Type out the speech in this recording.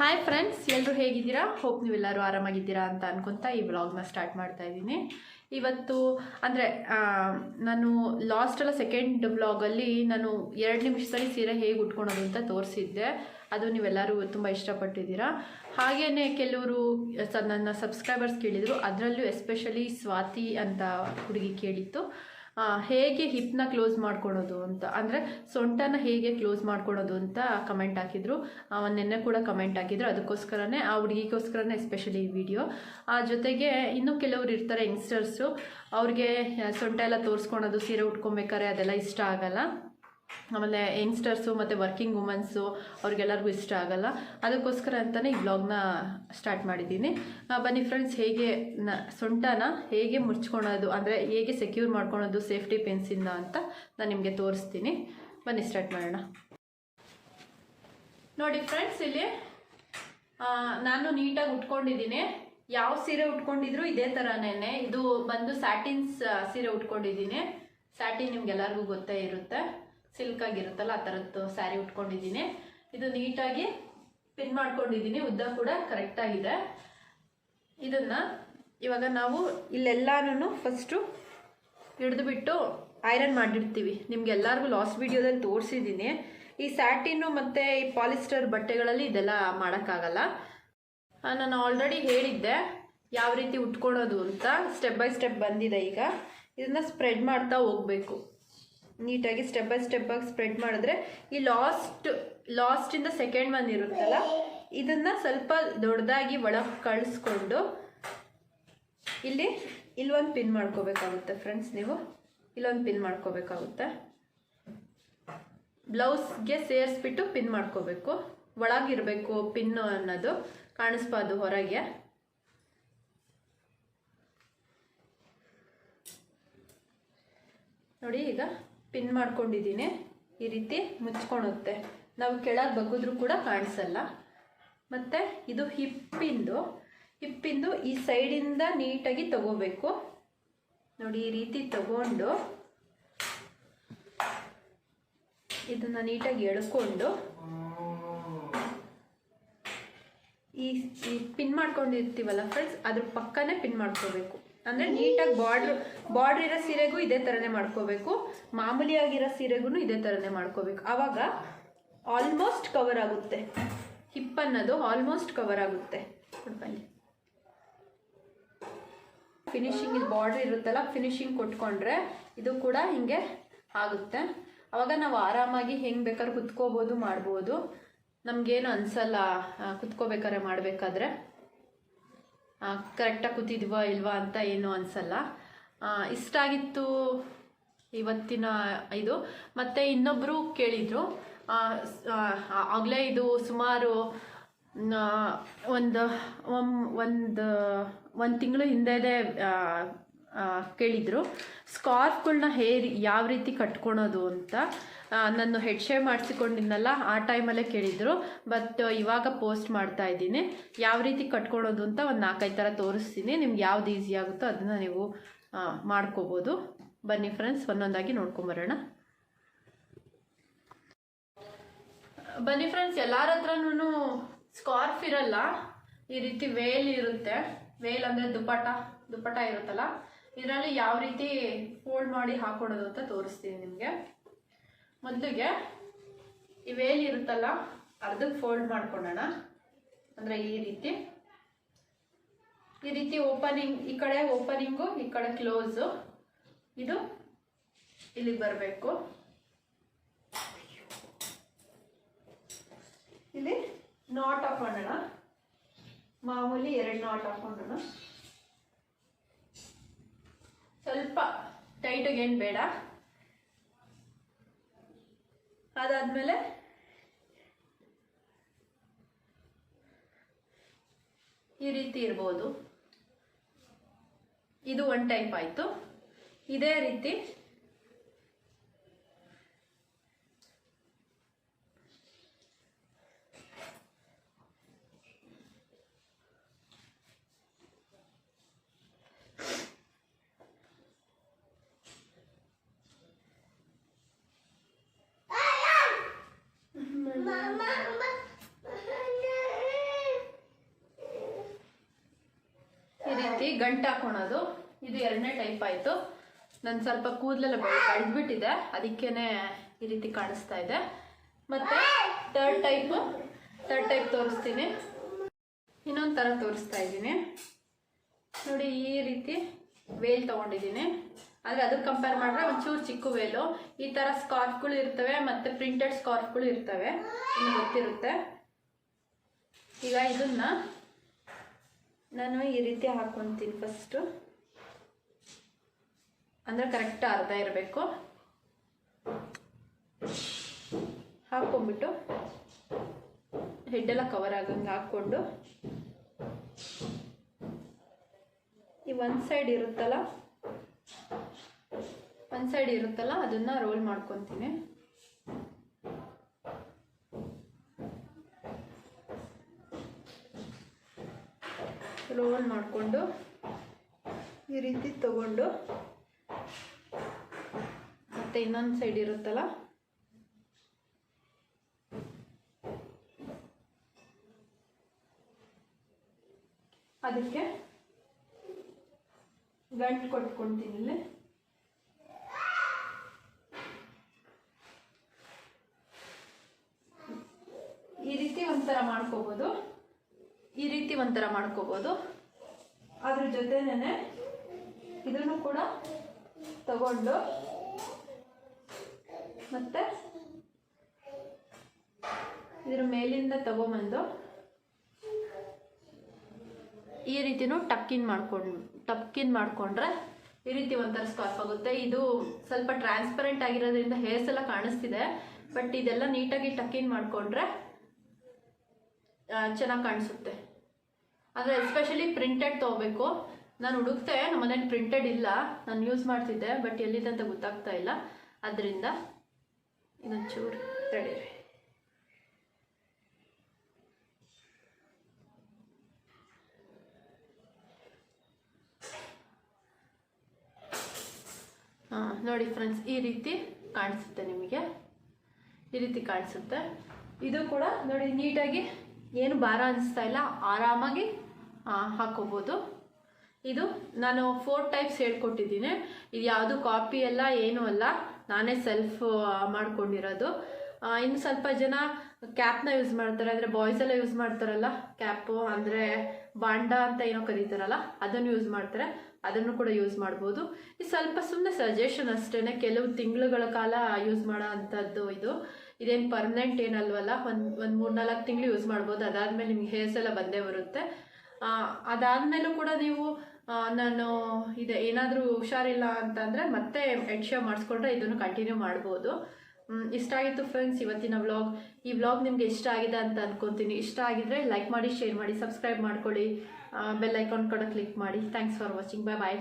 Hi friends ಎಲ್ಲರೂ ಹೇಗಿದ್ದೀರಾ? Hope ನೀವೆಲ್ಲರೂ ಆರಾಮಾಗಿದ್ದೀರಾ ಅಂತ ಅನ್ಕೊತಾ ಈ ವ್ಲಾಗ್ನ ಸ್ಟಾರ್ಟ್ ಮಾಡ್ತಾ ಇದ್ದೀನಿ. ಇವತ್ತು, ಅಂದರೆ ನಾನು ಲಾಸ್ಟ್ ಅಲ್ಲ ಸೆಕೆಂಡ್ ವ್ಲಾಗಲ್ಲಿ ನಾನು ಎರಡು ನಿಮಿಷದಲ್ಲಿ ಸೀರೆ ಹೇಗೆ ಉಟ್ಕೊಳೋದು ಅಂತ ತೋರಿಸಿದ್ದೆ. ಅದು ನೀವೆಲ್ಲರೂ ತುಂಬ ಇಷ್ಟಪಟ್ಟಿದ್ದೀರಾ. ಹಾಗೆಯೇ ಕೆಲವರು ನನ್ನ ಸಬ್ಸ್ಕ್ರೈಬರ್ಸ್ ಕೇಳಿದರು, ಅದರಲ್ಲೂ ಎಸ್ಪೆಷಲಿ ಸ್ವಾತಿ ಅಂತ ಹುಡುಗಿ ಕೇಳಿತ್ತು. ಹೇಗೆ ಹಿಪ್ನ ಕ್ಲೋಸ್ ಮಾಡ್ಕೊಳೋದು ಅಂತ, ಅಂದರೆ ಸೊಂಟನ ಹೇಗೆ ಕ್ಲೋಸ್ ಮಾಡ್ಕೊಳೋದು ಅಂತ ಕಮೆಂಟ್ ಹಾಕಿದ್ರು. ನಿನ್ನೆ ಕೂಡ ಕಮೆಂಟ್ ಹಾಕಿದ್ರು. ಅದಕ್ಕೋಸ್ಕರನೇ, ಆ ಹುಡುಗಿಗೋಸ್ಕರನೇ ಎಸ್ಪೆಷಲಿ ಈ ವಿಡಿಯೋ ಆ ಜೊತೆಗೆ ಇನ್ನೂ ಕೆಲವರು ಇರ್ತಾರೆ ಯಂಗ್ಸ್ಟರ್ಸು ಅವ್ರಿಗೆ ಸೊಂಟ ಎಲ್ಲ ತೋರಿಸ್ಕೊಳೋದು, ಸೀರೆ ಉಟ್ಕೊಬೇಕಾರೆ ಅದೆಲ್ಲ ಇಷ್ಟ ಆಗಲ್ಲ. ಆಮೇಲೆ ಯಂಗ್ಸ್ಟರ್ಸು ಮತ್ತು ವರ್ಕಿಂಗ್ ವುಮೆನ್ಸು ಅವ್ರಿಗೆಲ್ಲರಿಗೂ ಇಷ್ಟ ಆಗಲ್ಲ. ಅದಕ್ಕೋಸ್ಕರ ಅಂತಲೇ ಈ ಬ್ಲಾಗ್ನ ಸ್ಟಾರ್ಟ್ ಮಾಡಿದ್ದೀನಿ. ಬನ್ನಿ ಫ್ರೆಂಡ್ಸ್ ಹೇಗೆ ನ, ಸೊಂಟನ ಹೇಗೆ ಮುಚ್ಕೊಳೋದು ಅಂದರೆ ಹೇಗೆ ಸೆಕ್ಯೂರ್ ಮಾಡ್ಕೊಳೋದು ಸೇಫ್ಟಿ ಪೆನ್ಸಿಂದ ಅಂತ ನಾನು ನಿಮಗೆ ತೋರಿಸ್ತೀನಿ. ಬನ್ನಿ ಸ್ಟಾರ್ಟ್ ಮಾಡೋಣ. ನೋಡಿ ಫ್ರೆಂಡ್ಸ್ ಇಲ್ಲಿ ನಾನು ನೀಟಾಗಿ ಉಟ್ಕೊಂಡಿದ್ದೀನಿ. ಯಾವ ಸೀರೆ ಉಟ್ಕೊಂಡಿದ್ರು ಇದೇ ಥರನೇ ಇದು ಬಂದು ಸ್ಯಾಟಿನ್ಸ್ ಸೀರೆ ಉಟ್ಕೊಂಡಿದ್ದೀನಿ. ಸ್ಯಾಟಿನ್ ನಿಮ್ಗೆಲ್ಲರಿಗೂ ಗೊತ್ತೇ ಇರುತ್ತೆ. ಸಿಲ್ಕ್ ಆಗಿರುತ್ತಲ್ಲ ಆ ಥರದ್ದು ಸ್ಯಾರಿ ಉಟ್ಕೊಂಡಿದ್ದೀನಿ. ಇದು ನೀಟಾಗಿ ಪಿನ್ ಮಾಡ್ಕೊಂಡಿದ್ದೀನಿ, ಉದ್ದ ಕೂಡ ಕರೆಕ್ಟಾಗಿದೆ. ಇದನ್ನು ಇವಾಗ ನಾವು ಇಲ್ಲೆಲ್ಲಾನು ಫಸ್ಟು ಹಿಡಿದುಬಿಟ್ಟು ಐರನ್ ಮಾಡಿರ್ತೀವಿ ನಿಮ್ಗೆ ಎಲ್ಲರಿಗೂ ಲಾಸ್ಟ್ ವಿಡಿಯೋದಲ್ಲಿ ತೋರಿಸಿದ್ದೀನಿ. ಈ ಸ್ಯಾಟಿನು ಮತ್ತು ಈ ಪಾಲಿಸ್ಟರ್ ಬಟ್ಟೆಗಳಲ್ಲಿ ಇದೆಲ್ಲ ಮಾಡೋಕ್ಕಾಗಲ್ಲ. ನಾನು ಆಲ್ರೆಡಿ ಹೇಳಿದ್ದೆ ಯಾವ ರೀತಿ ಉಟ್ಕೊಳೋದು ಅಂತ. ಸ್ಟೆಪ್ ಬೈ ಸ್ಟೆಪ್ ಬಂದಿದೆ ಈಗ. ಇದನ್ನು ಸ್ಪ್ರೆಡ್ ಮಾಡ್ತಾ ಹೋಗಬೇಕು. ನೀಟಾಗಿ ಸ್ಟೆಪ್ ಬೈ ಆಗಿ ಸ್ಪ್ರೆಡ್ ಮಾಡಿದ್ರೆ ಈ ಲಾಸ್ಟ್ ಲಾಸ್ಟಿಂದ ಸೆಕೆಂಡ್ ಒನ್ ಇರುತ್ತಲ್ಲ, ಇದನ್ನು ಸ್ವಲ್ಪ ದೊಡ್ಡದಾಗಿ ಒಳಗೆ ಕಳಿಸ್ಕೊಂಡು ಇಲ್ಲಿ, ಇಲ್ಲೊಂದು ಪಿನ್ ಮಾಡ್ಕೋಬೇಕಾಗುತ್ತೆ ಫ್ರೆಂಡ್ಸ್ ನೀವು. ಇಲ್ಲೊಂದು ಪಿನ್ ಮಾಡ್ಕೋಬೇಕಾಗುತ್ತೆ. ಬ್ಲೌಸ್ಗೆ ಸೇರಿಸ್ಬಿಟ್ಟು ಪಿನ್ ಮಾಡ್ಕೋಬೇಕು. ಒಳಗಿರಬೇಕು ಪಿನ್ನು ಅನ್ನೋದು ಕಾಣಿಸ್ಬಾರ್ದು ಹೊರಗೆ. ನೋಡಿ ಈಗ. ಪಿನ್ ಮಾಡ್ಕೊಂಡಿದ್ದೀನಿ. ಈ ರೀತಿ ಮುಚ್ಕೊಳುತ್ತೆ. ನಾವು ಕೆಳಗೆ ಬಗ್ಗಿದ್ರೂ ಕೂಡ ಕಾಣಿಸಲ್ಲ. ಮತ್ತು ಇದು ಹಿಪ್ಪಿಂದು ಹಿಪ್ಪಿಂದು ಈ ಸೈಡಿಂದ ನೀಟಾಗಿ ತಗೋಬೇಕು. ನೋಡಿ, ಈ ರೀತಿ ತಗೊಂಡು ಇದನ್ನ ನೀಟಾಗಿ ಎಳ್ಕೊಂಡು ಈ ಪಿನ್ ಮಾಡ್ಕೊಂಡಿರ್ತೀವಲ್ಲ ಫ್ರೆಂಡ್ಸ್ ಅದ್ರ ಪಕ್ಕನೇ ಪಿನ್ ಮಾಡ್ಕೋಬೇಕು. ಅಂದರೆ ನೀಟಾಗಿ ಬಾರ್ಡ್ರ್ ಬಾರ್ಡ್ರ್ ಇರೋ ಸೀರೆಗೂ ಇದೇ ಥರನೇ ಮಾಡ್ಕೋಬೇಕು. ಮಾಮೂಲಿಯಾಗಿರೋ ಸೀರೆಗೂ ಇದೇ ಥರನೇ ಮಾಡ್ಕೋಬೇಕು. ಆವಾಗ ಆಲ್ಮೋಸ್ಟ್ ಕವರ್ ಆಗುತ್ತೆ. ಹಿಪ್ ಅನ್ನೋದು ಆಲ್ಮೋಸ್ಟ್ ಕವರ್ ಆಗುತ್ತೆ. ಬನ್ನಿ. ಫಿನಿಶಿಂಗ್ ಇಲ್ಲಿ ಬಾರ್ಡ್ರ್ ಇರುತ್ತಲ್ಲ ಫಿನಿಶಿಂಗ್ ಕೊಟ್ಕೊಂಡ್ರೆ ಇದು ಕೂಡ ಹಿಂಗೆ ಆಗುತ್ತೆ. ಅವಾಗ ನಾವು ಆರಾಮಾಗಿ ಹೆಂಗೆ ಬೇಕಾದ್ರೆ ಕುತ್ಕೋಬೋದು, ಮಾಡ್ಬೋದು. ನಮಗೇನು ಅನಿಸಲ್ಲ ಕುತ್ಕೋಬೇಕಾದ್ರೆ ಮಾಡಬೇಕಾದ್ರೆ. ಕರೆಕ್ಟಾಗಿ ಕೂತಿದ್ವಾ ಇಲ್ವಾ ಅಂತ ಏನು ಅನಿಸಲ್ಲ. ಇಷ್ಟ ಆಗಿತ್ತು ಇವತ್ತಿನ ಇದು. ಮತ್ತು ಇನ್ನೊಬ್ಬರು ಕೇಳಿದರು ಆಗಲೇ ಇದು ಸುಮಾರು ಒಂದು ಒಂದು ಒಂದು ತಿಂಗಳು ಹಿಂದೆದೇ ಕೇಳಿದರು. ಸ್ಕಾರ್ಫ್ಗಳನ್ನ ಹೇರ್ ಯಾವ ರೀತಿ ಕಟ್ಕೊಳೋದು ಅಂತ ನಾನು ಹೆಡ್ ಶೇವ್ ಮಾಡಿಸಿಕೊಂಡಿದ್ನಲ್ಲ, ಆ ಟೈಮಲ್ಲೇ ಕೇಳಿದರು. ಬಟ್ ಇವಾಗ ಪೋಸ್ಟ್ ಮಾಡ್ತಾ ಇದ್ದೀನಿ. ಯಾವ ರೀತಿ ಕಟ್ಕೊಳೋದು ಅಂತ ಒಂದು ನಾಲ್ಕೈದು ಥರ ತೋರಿಸ್ತೀನಿ. ನಿಮ್ಗೆ ಯಾವ್ದು ಈಸಿ ಆಗುತ್ತೋ ಅದನ್ನು ನೀವು ಮಾಡ್ಕೋಬೋದು. ಬನ್ನಿ ಫ್ರೆಂಡ್ಸ್, ಒಂದೊಂದಾಗಿ ನೋಡ್ಕೊಂಬರೋಣ. ಬನ್ನಿ ಫ್ರೆಂಡ್ಸ್, ಎಲ್ಲರ ಹತ್ರನೂ ಸ್ಕಾರ್ಫ್ ಇರಲ್ಲ. ಈ ರೀತಿ ವೇಲ್ ಇರುತ್ತೆ. ವೇಲ್ ಅಂದರೆ ದುಪ್ಪಟ ದುಪ್ಪಟ ಇರುತ್ತಲ್ಲ? ಇದರಲ್ಲಿ ಯಾವ ರೀತಿ ಫೋಲ್ಡ್ ಮಾಡಿ ಹಾಕೊಡೋದು ಅಂತ ತೋರಿಸ್ತೀನಿ ನಿಮಗೆ. ಮೊದಲಿಗೆ ಈ ವೇಲ್ ಇರುತ್ತಲ್ಲ, ಅರ್ಧಕ್ಕೆ ಫೋಲ್ಡ್ ಮಾಡ್ಕೊಳ್ಳೋಣ ಅಂದರೆ ಈ ರೀತಿ. ಈ ರೀತಿ ಓಪನಿಂಗ್ ಈ ಕಡೆ ಓಪನಿಂಗು ಈ ಕಡೆ ಕ್ಲೋಸು ಇದು ಇಲ್ಲಿಗೆ ಬರಬೇಕು. ಇಲ್ಲಿ ನಾಟ್ ಹಾಕೊಂಡೋಣ. ಮಾಮೂಲಿ ಎರಡು ನಾಟ್ ಹಾಕೊಳ್ಳೋಣ ಸ್ವಲ್ಪ ಟೈಟಾಗಿ ಏನು ಬೇಡ. ಅದಾದಮೇಲೆ ಈ ರೀತಿ ಇರ್ಬೋದು. ಇದು ಒನ್ ಟೈಪ್ ಆಯಿತು. ಇದೇ ರೀತಿ ಈ ರೀತಿ ಗಂಟು ಹಾಕೊಳೋದು. ಇದು ಎರಡನೇ ಟೈಪ್ ಆಯ್ತು. ನಾನು ಸ್ವಲ್ಪ ಕೂದಲೆಲ್ಲ ಕಳೆದ್ಬಿಟ್ಟಿದೆ ಅದಕ್ಕೇನೆ ಈ ರೀತಿ ಕಾಣಿಸ್ತಾ ಇದೆ. ಮತ್ತೆ ತರ್ಡ್ ಟೈಪ್ ತರ್ಡ್ ಟೈಪ್ ತೋರಿಸ್ತೀನಿ. ಇನ್ನೊಂದು ತರ ತೋರಿಸ್ತಾ ಇದ್ದೀನಿ. ನೋಡಿ ಈ ರೀತಿ ವೇಲ್ ತೊಗೊಂಡಿದ್ದೀನಿ. ಆದರೆ ಅದಕ್ಕೆ ಕಂಪೇರ್ ಮಾಡಿದ್ರೆ ಒಂಚೂರು ಚಿಕ್ಕ ವೇಲು ಈ ಥರ ಸ್ಕಾರ್ಫ್ಗಳು ಇರ್ತವೆ ಮತ್ತು ಪ್ರಿಂಟೆಡ್ ಸ್ಕಾರ್ಫ್ಗಳು ಇರ್ತವೆ. ನಿಮ್ಗೆ ಗೊತ್ತಿರುತ್ತೆ. ಈಗ ಇದನ್ನ ನಾನು ಈ ರೀತಿ ಹಾಕ್ಕೊತೀನಿ ಫಸ್ಟು ಅಂದರೆ ಕರೆಕ್ಟ್ ಅರ್ಧ ಇರಬೇಕು. ಹಾಕ್ಕೊಂಬಿಟ್ಟು ಹೆಡ್ಡೆಲ್ಲ ಕವರ್ ಆಗಂಗೆ ಹಾಕ್ಕೊಂಡು ಈ ಒಂದು ಸೈಡ್ ಇರುತ್ತಲ್ಲ ಒಂದು ಸೈಡ್ ಇರುತ್ತಲ್ಲ, ಅದನ್ನ ರೋಲ್ ಮಾಡ್ಕೊತೀನಿ. ರೋಲ್ ಮಾಡಿಕೊಂಡು ಈ ರೀತಿ ತಗೊಂಡು ಮತ್ತೆ ಇನ್ನೊಂದು ಸೈಡ್ ಇರುತ್ತಲ್ಲ, ಅದಕ್ಕೆ ಗಂಟು ಕೊಟ್ಕೊಳ್ತೀನಿ ಇಲ್ಲಿ ಈ ರೀತಿ ಒಂಥರ ಮಾಡ್ಕೋಬೋದು. ಈ ರೀತಿ ಒಂಥರ ಮಾಡ್ಕೋಬೋದು. ಅದ್ರ ಜೊತೆನೇ ಇದನ್ನು ಕೂಡ ತಗೊಂಡು ಮತ್ತೆ ಇದ್ರ ಮೇಲಿಂದ ತಗೊಂಬಂದು ಈ ರೀತಿನೂ ಟಕ್ಕಿನ್ ಮಾಡ್ಕೊಂಡು ಟಕ್ಕಿನ್ ಮಾಡಿಕೊಂಡ್ರೆ ಈ ರೀತಿ ಒಂಥರ ಸ್ಕಾರ್ಫ್ ಆಗುತ್ತೆ. ಇದು ಸ್ವಲ್ಪ ಟ್ರಾನ್ಸ್ಪರೆಂಟ್ ಆಗಿರೋದ್ರಿಂದ ಹೇರ್ಸ್ ಎಲ್ಲ ಕಾಣಿಸ್ತಿದೆ ಬಟ್ ಇದೆಲ್ಲ ನೀಟಾಗಿ ಟಕ್ಕಿನ್ ಮಾಡಿಕೊಂಡ್ರೆ ಚೆನ್ನಾಗಿ ಕಾಣಿಸುತ್ತೆ. ಅಂದರೆ ಎಸ್ಪೆಷಲಿ ಪ್ರಿಂಟೆಡ್ ತೊಗೋಬೇಕು. ನಾನು ಹುಡುಕ್ತೆ ನಮ್ಮ ಮನೇಲಿ ಪ್ರಿಂಟೆಡ್ ಇಲ್ಲ. ನಾನು ಯೂಸ್ ಮಾಡ್ತಿದ್ದೆ ಬಟ್ ಎಲ್ಲಿದೆ ಅಂತ ಗೊತ್ತಾಗ್ತಾ ಇಲ್ಲ. ಅದರಿಂದ ಇನ್ನೊಂಚೂರು ರೆಡಿ ಹಾಂ, ನೋಡಿ ಫ್ರೆಂಡ್ಸ್ ಈ ರೀತಿ ಕಾಣಿಸುತ್ತೆ ನಿಮಗೆ. ಈ ರೀತಿ ಕಾಣಿಸುತ್ತೆ. ಇದು ಕೂಡ ನೋಡಿ ನೀಟಾಗಿ ಏನು ಭಾರ ಅನಿಸ್ತಾ ಇಲ್ಲ, ಆರಾಮಾಗಿ ಹಾಕೋಬೋದು. ಇದು ನಾನು ಫೋರ್ ಟೈಪ್ಸ್ ಹೇಳ್ಕೊಟ್ಟಿದ್ದೀನಿ. ಇದು ಯಾವುದು ಕಾಪಿ ಅಲ್ಲ, ಏನೂ ಅಲ್ಲ. ನಾನೇ ಸೆಲ್ಫ್ ಮಾಡ್ಕೊಂಡಿರೋದು. ಇನ್ನು ಸ್ವಲ್ಪ ಜನ ಕ್ಯಾಪ್ನ ಯೂಸ್ ಮಾಡ್ತಾರೆ, ಅಂದರೆ ಬಾಯ್ಸ್ ಎಲ್ಲ ಯೂಸ್ ಮಾಡ್ತಾರಲ್ಲ ಕ್ಯಾಪು ಅಂದರೆ ಬಾಂಡ ಅಂತ ಏನೋ ಕರೀತಾರಲ್ಲ, ಅದನ್ನು ಯೂಸ್ ಮಾಡ್ತಾರೆ. ಅದನ್ನು ಕೂಡ ಯೂಸ್ ಮಾಡ್ಬೋದು. ಇದು ಸ್ವಲ್ಪ ಸುಮ್ಮನೆ ಸಜೆಷನ್ ಅಷ್ಟೇ ಕೆಲವು ತಿಂಗಳುಗಳ ಕಾಲ ಯೂಸ್ ಮಾಡೋ ಅಂಥದ್ದು ಇದು. ಇದೇನು ಪರ್ಮನೆಂಟ್ ಏನಲ್ವಲ್ಲ? ಒಂದು ಒಂದು ಮೂರು ನಾಲ್ಕು ತಿಂಗಳು ಯೂಸ್ ಮಾಡ್ಬೋದು. ಅದಾದಮೇಲೆ ನಿಮ್ಗೆ ಹೇರ್ಸ್ ಎಲ್ಲ ಬಂದೇ ಬರುತ್ತೆ. ಅದಾದಮೇಲೂ ಕೂಡ ನೀವು ನಾನು ಇದೆ, ಏನಾದರೂ ಹುಷಾರಿಲ್ಲ ಅಂತಂದರೆ ಮತ್ತೆ ಹೆಡ್ ಶೇವ್ ಮಾಡಿಸ್ಕೊಂಡ್ರೆ ಇದನ್ನು ಕಂಟಿನ್ಯೂ ಮಾಡ್ಬೋದು. ಇಷ್ಟ ಆಗಿತ್ತು ಫ್ರೆಂಡ್ಸ್ ಇವತ್ತಿನ ವ್ಲಾಗ್ ಈ ವ್ಲಾಗ್ ನಿಮಗೆ ಇಷ್ಟ ಆಗಿದೆ ಅಂತ ಅಂದ್ಕೊತೀನಿ ಇಷ್ಟ ಆಗಿದ್ರೆ ಲೈಕ್ ಮಾಡಿ ಶೇರ್ ಮಾಡಿ ಸಬ್ಸ್ಕ್ರೈಬ್ ಮಾಡ್ಕೊಳ್ಳಿ. ಬೆಲ್ ಐಕಾನ್ ಕೂಡ ಕ್ಲಿಕ್ ಮಾಡಿ. Thanks for watching bye bye